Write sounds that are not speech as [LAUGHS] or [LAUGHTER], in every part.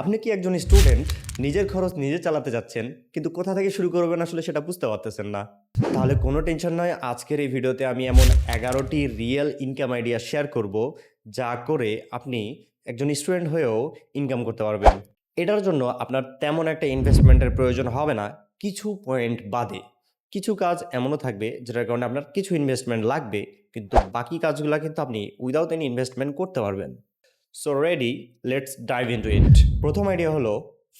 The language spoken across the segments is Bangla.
আপনি কি একজন স্টুডেন্ট নিজের খরচ নিজে চালাতে যাচ্ছেন, কিন্তু কোথা থেকে শুরু করবেন আসলে সেটা বুঝতে পারতেছেন না? তাহলে কোনো টেনশন নয়, আজকের এই ভিডিওতে আমি এমন এগারোটি রিয়েল ইনকাম আইডিয়া শেয়ার করব, যা করে আপনি একজন স্টুডেন্ট হয়েও ইনকাম করতে পারবেন। এটার জন্য আপনার তেমন একটা ইনভেস্টমেন্টের প্রয়োজন হবে না, কিছু পয়েন্ট বাদে। কিছু কাজ এমনও থাকবে, যেটার কারণে আপনার কিছু ইনভেস্টমেন্ট লাগবে, কিন্তু বাকি কাজগুলো কিন্তু আপনি উইদাউট এনি ইনভেস্টমেন্ট করতে পারবেন। So ready let's dive into it প্রথম আইডিয়া হলো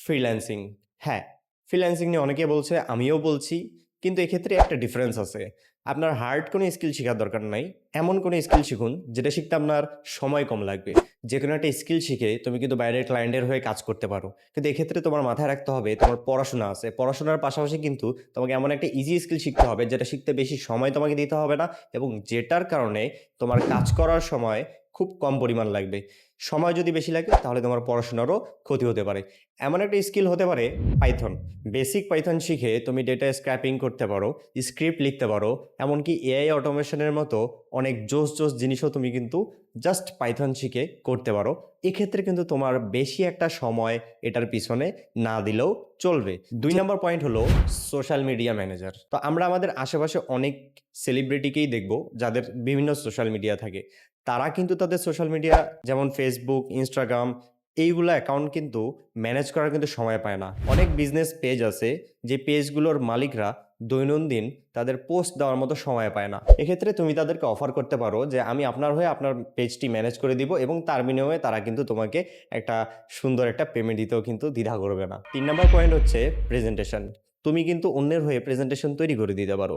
ফ্রিল্যান্সিং হ্যাঁ ফ্রিল্যান্সিং নিয়ে অনেকে বলছে, আমিও বলছি, কিন্তু এক্ষেত্রে একটা ডিফারেন্স আছে। আপনার হার্ড কোনো স্কিল শেখার দরকার নাই। এমন কোনো স্কিল শিখুন, যেটা শিখতে আপনার সময় কম লাগবে। যে কোনো একটা স্কিল শিখে তুমি কিন্তু বাইরের ক্লায়েন্টের হয়ে কাজ করতে পারো। কিন্তু এক্ষেত্রে তোমার মাথায় রাখতে হবে, তোমার পড়াশোনা আছে। পড়াশোনার পাশাপাশি কিন্তু তোমাকে এমন একটা ইজি স্কিল শিখতে হবে, যেটা শিখতে বেশি সময় তোমাকে দিতে হবে না এবং যেটার কারণে তোমার কাজ করার সময় খুব কম পরিমাণ লাগবে। সময় যদি বেশি লাগে তাহলে তোমার পড়াশোনারও ক্ষতি হতে পারে। এমন একটা স্কিল হতে পারে পাইথন। বেসিক পাইথন শিখে তুমি ডেটা স্ক্র্যাপিং করতে পারো স্ক্রিপ্ট লিখতে পারো এমনকি এআই অটোমেশনের মতো অনেক জোস জোস জিনিসও তুমি কিন্তু জাস্ট পাইথন শিখে করতে পারো। এক্ষেত্রে কিন্তু তোমার বেশি একটা সময় এটার পিছনে না দিলেও চলবে। দুই নম্বর পয়েন্ট হলো সোশ্যাল মিডিয়া ম্যানেজার তো আমরা আমাদের আশেপাশে অনেক সেলিব্রিটিকেই দেখব যাদের বিভিন্ন সোশ্যাল মিডিয়া থাকে। তারা কিন্তু তাদের সোশ্যাল মিডিয়া যেমন ফেসবুক ইনস্টাগ্রাম এইগুলো অ্যাকাউন্ট কিন্তু ম্যানেজ করার কিন্তু সময় পায় না। অনেক বিজনেস পেজ আছে যে পেজগুলোর মালিকরা দৈনন্দিন তাদের পোস্ট দেওয়ার মতো সময় পায় না। এক্ষেত্রে তুমি তাদেরকে অফার করতে পারো যে আমি আপনার হয়ে আপনার পেজটি ম্যানেজ করে দিব এবং তার বিনিময়ে তারা কিন্তু তোমাকে একটা সুন্দর একটা পেমেন্ট দিতেও কিন্তু দ্বিধা করবে না। তিন নম্বর পয়েন্ট হচ্ছে প্রেজেন্টেশন তুমি কিন্তু অন্যের হয়ে প্রেজেন্টেশন তৈরি করে দিতে পারো।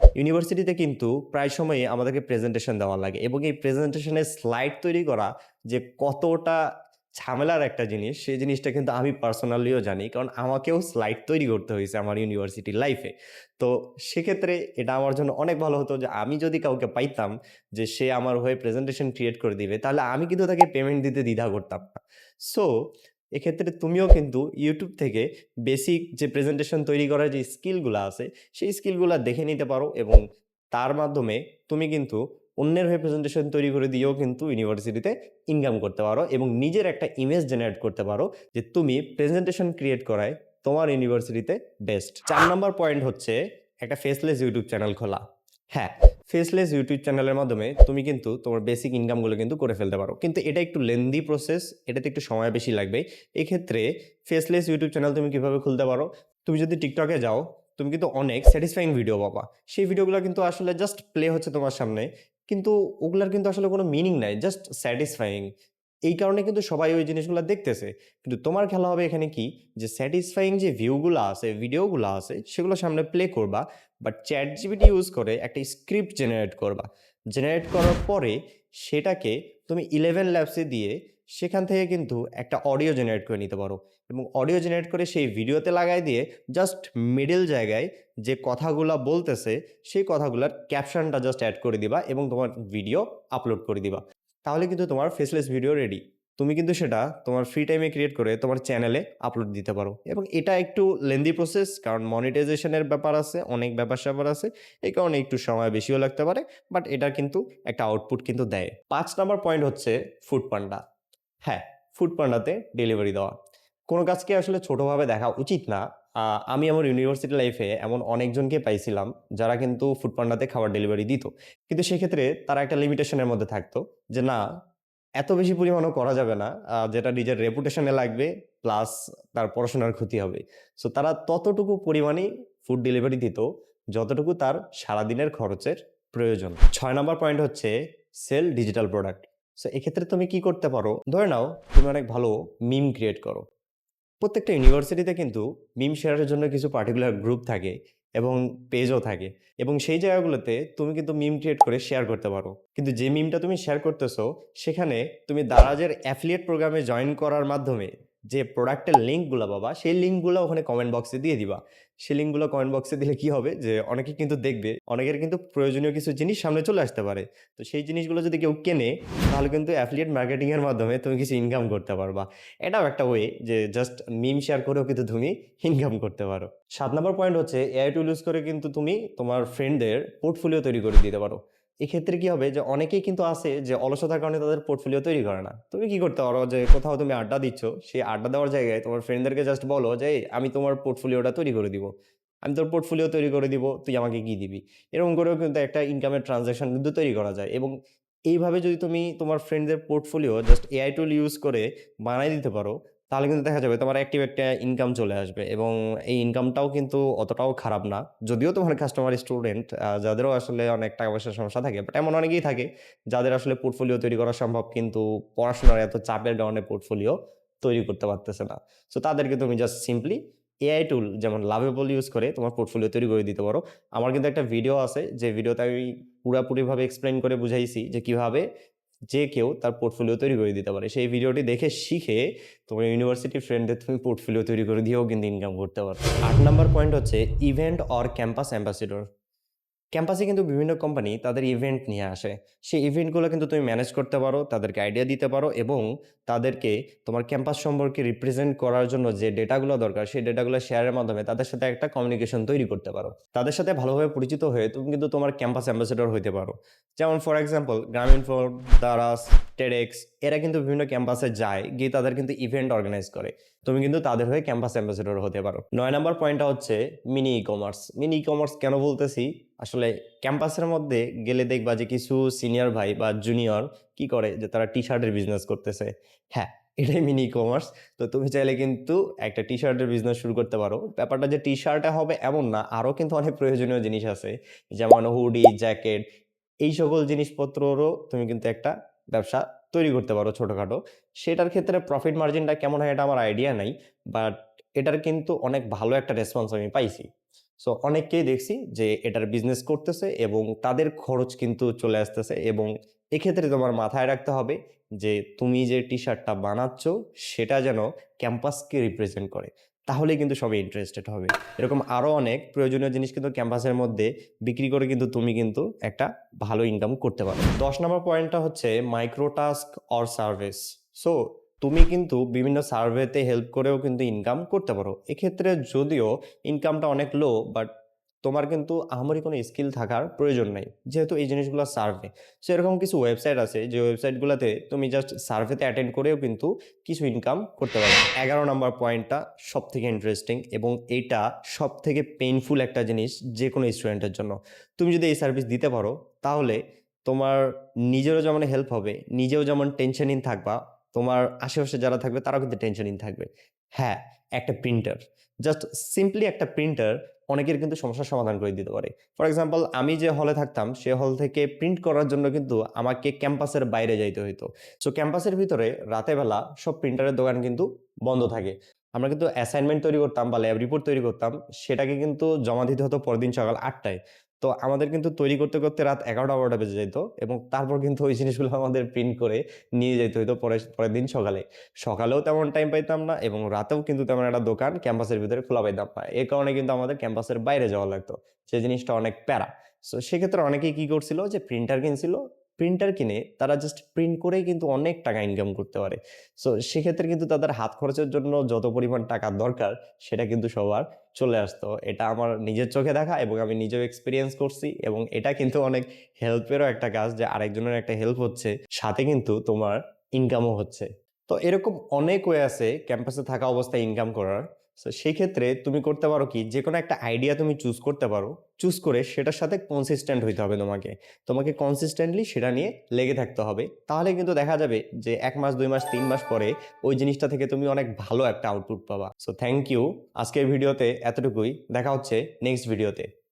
ইউনিভার্সিটিতে কিন্তু প্রায় সময়ই আমাদেরকে প্রেজেন্টেশন দেওয়া লাগে এবং এই প্রেজেন্টেশনের স্লাইড তৈরি করা যে কতটা ঝামেলার একটা জিনিস, সেই জিনিসটা কিন্তু আমি পার্সোনালিও জানি কারণ আমাকেও স্লাইড তৈরি করতে হয়েছে আমার ইউনিভার্সিটি লাইফে তো সেক্ষেত্রে এটা আমার জন্য অনেক ভালো হতো যে আমি যদি কাউকে পাইতাম যে সে আমার হয়ে প্রেজেন্টেশন ক্রিয়েট করে দিবে, তাহলে আমি কিন্তু তাকে পেমেন্ট দিতে দ্বিধা করতাম না। সো এক্ষেত্রে তুমিও কিন্তু ইউটিউব থেকে বেসিক যে প্রেজেন্টেশন তৈরি করার যে স্কিলগুলো আছে, সেই স্কিলগুলো দেখে নিতে পারো এবং তার মাধ্যমে তুমি কিন্তু অন্যের হয়ে প্রেজেন্টেশন তৈরি করে দিয়েও কিন্তু ইউনিভার্সিটিতে ইনকাম করতে পারো এবং নিজের একটা ইমেজ জেনারেট করতে পারো যে তুমি প্রেজেন্টেশন ক্রিয়েট করায় তোমার ইউনিভার্সিটিতে বেস্ট চার নম্বর পয়েন্ট হচ্ছে একটা ফেসলেস ইউটিউব চ্যানেল খোলা। হ্যাঁ ফেসলেস ইউটিউব চ্যানেলের মাধ্যমে তুমি কিন্তু তোমার বেসিক ইনকামগুলো কিন্তু করে ফেলতে পারো। কিন্তু এটা একটু লেন্দি প্রসেস এটাতে একটু সময় বেশি লাগবে। এক্ষেত্রে ফেসলেস ইউটিউব চ্যানেল তুমি কীভাবে খুলতে পারো? তুমি যদি টিকটকে যাও, তুমি কিন্তু অনেক স্যাটিসফাইং ভিডিও পাবা। সেই ভিডিওগুলো কিন্তু আসলে জাস্ট প্লে হচ্ছে তোমার সামনে। কিন্তু ওগুলার কিন্তু আসলে কোনো মিনিং নাই জাস্ট স্যাটিসফাইং এই কারণে কিন্তু সবাই ওই জিনিসগুলো দেখতেছে। কিন্তু তোমার খেলা হবে এখানে কি? যে স্যাটিসফাইং যে ভিউগুলো আছে ভিডিওগুলো আছে, সেগুলো সামনে প্লে করবা। বাট চ্যাট জিবিটি ইউজ করে একটা স্ক্রিপ্ট জেনারেট করবা। জেনারেট করার পরে সেটাকে তুমি ইলেভেন ল্যাবসে দিয়ে সেখান থেকে কিন্তু একটা অডিও জেনারেট করে নিতে পারো। এবং অডিও জেনারেট করে সেই ভিডিওতে লাগাই দিয়ে জাস্ট মিডল জায়গায় যে কথাগুলো বলতেছে, সেই কথাগুলোর ক্যাপশনটা জাস্ট অ্যাড করে দিবা এবং তোমার ভিডিও আপলোড করে দিবা। তাহলে কিন্তু তোমার ফেসলেস ভিডিও রেডি তুমি কিন্তু সেটা তোমার ফ্রি টাইমে ক্রিয়েট করে তোমার চ্যানেলে আপলোড দিতে পারো। এবং এটা একটু লেন্দি প্রসেস কারণ মনিটাইজেশনের ব্যাপার আছে, অনেক ব্যাপার স্যাপার আছে এই কারণে একটু সময় বেশিও লাগতে পারে বাট এটা কিন্তু একটা আউটপুট কিন্তু দেয়। পাঁচ নম্বর পয়েন্ট হচ্ছে ফুড পান্ডা হ্যাঁ ফুড পান্ডাতে ডেলিভারি দেওয়া। কোনো কাজকে আসলে ছোটোভাবে দেখা উচিত না। আমি আমার ইউনিভার্সিটি লাইফে এমন অনেকজনকে পাইছিলাম যারা কিন্তু ফুড পান্ডাতে খাবার ডেলিভারি দিত। কিন্তু সেক্ষেত্রে তারা একটা লিমিটেশনের মধ্যে থাকতো যে না এত বেশি পরিমাণও করা যাবে না যেটা নিজের রেপুটেশনে লাগবে প্লাস তার পড়াশোনার ক্ষতি হবে। সো তারা ততটুকু পরিমাণেই ফুড ডেলিভারি দিত, যতটুকু তার সারাদিনের খরচের প্রয়োজন। ছয় নম্বর পয়েন্ট হচ্ছে সেল ডিজিটাল প্রোডাক্ট সো এক্ষেত্রে তুমি কি করতে পারো? ধরে নাও, তুমি অনেক ভালো মিম ক্রিয়েট করো। প্রত্যেকটা ইউনিভার্সিটিতে কিন্তু মিম শেয়ারের জন্য কিছু পার্টিকুলার গ্রুপ থাকে। এবং পেজও থাকে। এবং সেই জায়গাগুলোতে তুমি কিন্তু মিম ক্রিয়েট করে শেয়ার করতে পারো। কিন্তু যে মিমটা তুমি শেয়ার করতেছো, সেখানে তুমি দারাজের অ্যাফিলিয়েট প্রোগ্রামে জয়েন করার মাধ্যমে যে প্রোডাক্টের লিঙ্কগুলো পাবা, সেই লিঙ্কগুলো ওখানে কমেন্ট বক্সে দিয়ে দিবা। সেই লিঙ্কগুলো কমেন্ট বক্সে দিলে কি হবে? যে অনেকে কিন্তু দেখবে, অনেকের কিন্তু প্রয়োজনীয় কিছু জিনিস সামনে চলে আসতে পারে। তো সেই জিনিসগুলো যদি কেউ কেনে, তাহলে কিন্তু অ্যাফিলিয়েট মার্কেটিংয়ের মাধ্যমে তুমি কিছু ইনকাম করতে পারবা। এটাও একটা ওয়ে যে জাস্ট মিম শেয়ার করেও কিন্তু তুমি ইনকাম করতে পারো। সাত নম্বর পয়েন্ট হচ্ছে এআই টুল ইউজ করে কিন্তু তুমি তোমার ফ্রেন্ডদের পোর্টফোলিও তৈরি করে দিতে পারো। এক্ষেত্রে কি হবে যে অনেকেই কিন্তু আছে যে অলসতার কারণে তাদের পোর্টফোলিও তৈরি করে না। তুমি কি করতে পারো যে কোথাও তুমি আড্ডা দিচ্ছ, সেই আড্ডা দেওয়ার জায়গায় তোমার ফ্রেন্ডদেরকে জাস্ট বলো যে আমি তোমার পোর্টফোলিওটা তৈরি করে দিব। আমি তোর পোর্টফোলিও তৈরি করে দিব, তুই আমাকে কি দিবি? এরকম করেও কিন্তু একটা ইনকামের ট্রানজাকশন কিন্তু তৈরি করা যায় এবং এইভাবে যদি তুমি তোমার ফ্রেন্ডদের portfolio just AI tool use করে বানাই দিতে পারো তাহলে কিন্তু দেখা যাবে তোমার অ্যাক্টিভ একটা ইনকাম চলে আসবে এবং এই ইনকামটাও কিন্তু অতটাও খারাপ না। যদিও তোমার কাস্টমার স্টুডেন্ট যাদেরও আসলে অনেক টাকা পয়সার সমস্যা থাকে বাট এমন অনেকেই থাকে যাদের আসলে পোর্টফোলিও তৈরি করা সম্ভব কিন্তু পড়াশোনার এত চাপের কারণে পোর্টফোলিও তৈরি করতে পারতেছে না। সো তাদেরকে তুমি জাস্ট সিম্পলি এআই টুল যেমন লাভেবল ইউজ করে তোমার পোর্টফোলিও তৈরি করে দিতে পারো। আমার কিন্তু একটা ভিডিও আছে, যে ভিডিওতে আমি পুরাপুরিভাবে এক্সপ্লেন করে বুঝাইছি যে কীভাবে যে কেউ তার পোর্টফোলিও তৈরি করে দিতে পারে। সেই ভিডিওটি দেখে শিখে তোমার ইউনিভার্সিটি ফ্রেন্ডদের তুমি পোর্টফোলিও তৈরি করে দিয়েও কিন্তু ইনকাম করতে পারো। আট নম্বর পয়েন্ট হচ্ছে ইভেন্ট অর ক্যাম্পাস অ্যাম্বাসিডর ক্যাম্পাসে কিন্তু বিভিন্ন কোম্পানি তাদের ইভেন্ট নিয়ে আসে। সেই ইভেন্টগুলো কিন্তু তুমি ম্যানেজ করতে পারো, তাদেরকে আইডিয়া দিতে পারো এবং তাদেরকে তোমার ক্যাম্পাস সম্পর্কে রিপ্রেজেন্ট করার জন্য যে ডেটাগুলো দরকার, সেই ডেটাগুলো শেয়ারের মাধ্যমে তাদের সাথে একটা কমিউনিকেশন তৈরি করতে পারো। তাদের সাথে ভালোভাবে পরিচিত হয়ে তুমি কিন্তু তোমার ক্যাম্পাস অ্যাম্বাসেডর হইতে পারো। যেমন ফর এক্সাম্পল গ্রামীণ ফোর দারাস টেডেক্স এরা কিন্তু বিভিন্ন ক্যাম্পাসে যায়, গিয়ে তাদের কিন্তু ইভেন্ট অর্গানাইজ করে। তুমি কিন্তু তাদের হয়ে ক্যাম্পাস অ্যাম্বাসেডর হতে পারো। নয় নম্বর পয়েন্টটা হচ্ছে mini e commerce mini e commerce কেন বলতেছি? আসলে ক্যাম্পাসের মধ্যে গেলে দেখবা যে কিছু সিনিয়র ভাই বা জুনিয়র কি করে যে তারা টি শার্টের বিজনেস করতেছে। হ্যাঁ এটাই মিনি কমার্স তো তুমি চাইলে কিন্তু একটা টি শার্টের বিজনেস শুরু করতে পারো। ব্যাপারটা যে টি শার্টে হবে এমন না আরও কিন্তু অনেক প্রয়োজনীয় জিনিস আছে। যেমন হুডি জ্যাকেট এই সকল জিনিসপত্ররও তুমি কিন্তু একটা ব্যবসা তৈরি করতে পারো ছোটোখাটো। সেটার ক্ষেত্রে প্রফিট মার্জিনটা কেমন হয় এটা আমার আইডিয়া নাই বাট এটার কিন্তু অনেক ভালো একটা রেসপন্স আমি পাইছি। সো অনেককেই দেখছি যে এটার বিজনেস করতেছে এবং তাদের খরচ কিন্তু চলে আসতেছে এবং এক্ষেত্রে তোমার মাথায় রাখতে হবে যে তুমি যে টি শার্টটা বানাচ্ছ, সেটা যেন ক্যাম্পাসকে রিপ্রেজেন্ট করে। তাহলেই কিন্তু সবাই ইন্টারেস্টেড হবে। এরকম আরও অনেক প্রয়োজনীয় জিনিস কিন্তু ক্যাম্পাসের মধ্যে বিক্রি করে কিন্তু তুমি কিন্তু একটা ভালো ইনকাম করতে পারো। দশ নম্বর পয়েন্টটা হচ্ছে micro task or service so তুমি কিন্তু বিভিন্ন সার্ভেতে হেল্প করেও কিন্তু ইনকাম করতে পারো। এক্ষেত্রে যদিও ইনকামটা অনেক লো বাট তোমার কিন্তু আহামরি কোনো স্কিল থাকার প্রয়োজন নেই, যেহেতু এই জিনিসগুলো সার্ভে সেরকম কিছু ওয়েবসাইট আছে, যে ওয়েবসাইটগুলোতে তুমি জাস্ট সার্ভেতে অ্যাটেন্ড করেও কিন্তু কিছু ইনকাম করতে পারো। এগারো নম্বর পয়েন্টটা সব থেকে ইন্টারেস্টিং এবং এটা সব থেকে পেইনফুল একটা জিনিস যে কোনো স্টুডেন্টের জন্য। তুমি যদি এই সার্ভিস দিতে পারো, তাহলে তোমার নিজেরও যেমন হেল্প হবে, নিজেও যেমন টেনশনহীন থাকবা তোমার আশেপাশে যারা থাকবে, তারাও কিন্তু টেনশনহীন থাকবে। হ্যাঁ একটা প্রিন্টার জাস্ট সিম্পলি একটা প্রিন্টার অনেকের কিন্তু সমস্যার সমাধান করে দিতে পারে। ফর এক্সাম্পল আমি যে হলে থাকতাম, সে হল থেকে প্রিন্ট করার জন্য কিন্তু আমাকে ক্যাম্পাসের বাইরে যাইতে হইতো। সো ক্যাম্পাসের ভিতরে রাতে বেলা সব প্রিন্টারের দোকান কিন্তু বন্ধ থাকে। আমরা কিন্তু অ্যাসাইনমেন্ট তৈরি করতাম বা ল্যাব রিপোর্ট তৈরি করতাম, সেটাকে কিন্তু জমা দিতে হতো পরদিন সকাল আটটায়। তো আমাদের কিন্তু তৈরি করতে করতে রাত এগারোটা, বারোটা বেজে যেত এবং তারপর কিন্তু ওই জিনিসগুলো [LAUGHS] আমাদের প্রিন্ট করে নিয়ে যেতে হতো পরের পরের দিন সকালে। সকালেও তেমন টাইম পাইতাম না এবং রাতেও কিন্তু তেমন একটা দোকান ক্যাম্পাসের ভিতরে খোলা পাইতাম না। এই কারণে কিন্তু আমাদের ক্যাম্পাসের বাইরে যাওয়া লাগতো। সে জিনিসটা অনেক প্যারা। সো সেক্ষেত্রে অনেকেই কী করছিল যে প্রিন্টার কিনছিল প্রিন্টার কিনে তারা জাস্ট প্রিন্ট করেই কিন্তু অনেক টাকা ইনকাম করতে পারে। সো সেক্ষেত্রে কিন্তু তাদের হাত খরচের জন্য যত পরিমাণ টাকা দরকার, সেটা কিন্তু সবার চলে আসতো। এটা আমার নিজের চোখে দেখা এবং আমি নিজেও এক্সপিরিয়েন্স করছি এবং এটা কিন্তু অনেক হেল্পেরও একটা কাজ যে আরেকজনের একটা হেল্প হচ্ছে, সাথে কিন্তু তোমার ইনকামও হচ্ছে। তো এরকম অনেক ওয়ে আছে ক্যাম্পাসে থাকা অবস্থায় ইনকাম করার। সো সেই ক্ষেত্রে তুমি করতে পারো কি? যে কোনো একটা আইডিয়া তুমি চুজ করতে পারো চুজ করে সেটার সাথে কনসিস্ট্যান্ট হইতে হবে তোমাকে। তোমাকে কনসিস্ট্যান্টলি সেটা নিয়ে লেগে থাকতে হবে। তাহলে কিন্তু দেখা যাবে যে এক মাস, দুই মাস, তিন মাস পরে ওই জিনিসটা থেকে তুমি অনেক ভালো একটা আউটপুট পাবা। সো থ্যাংক ইউ আজকের ভিডিওতে এতটুকুই। দেখা হচ্ছে নেক্সট ভিডিওতে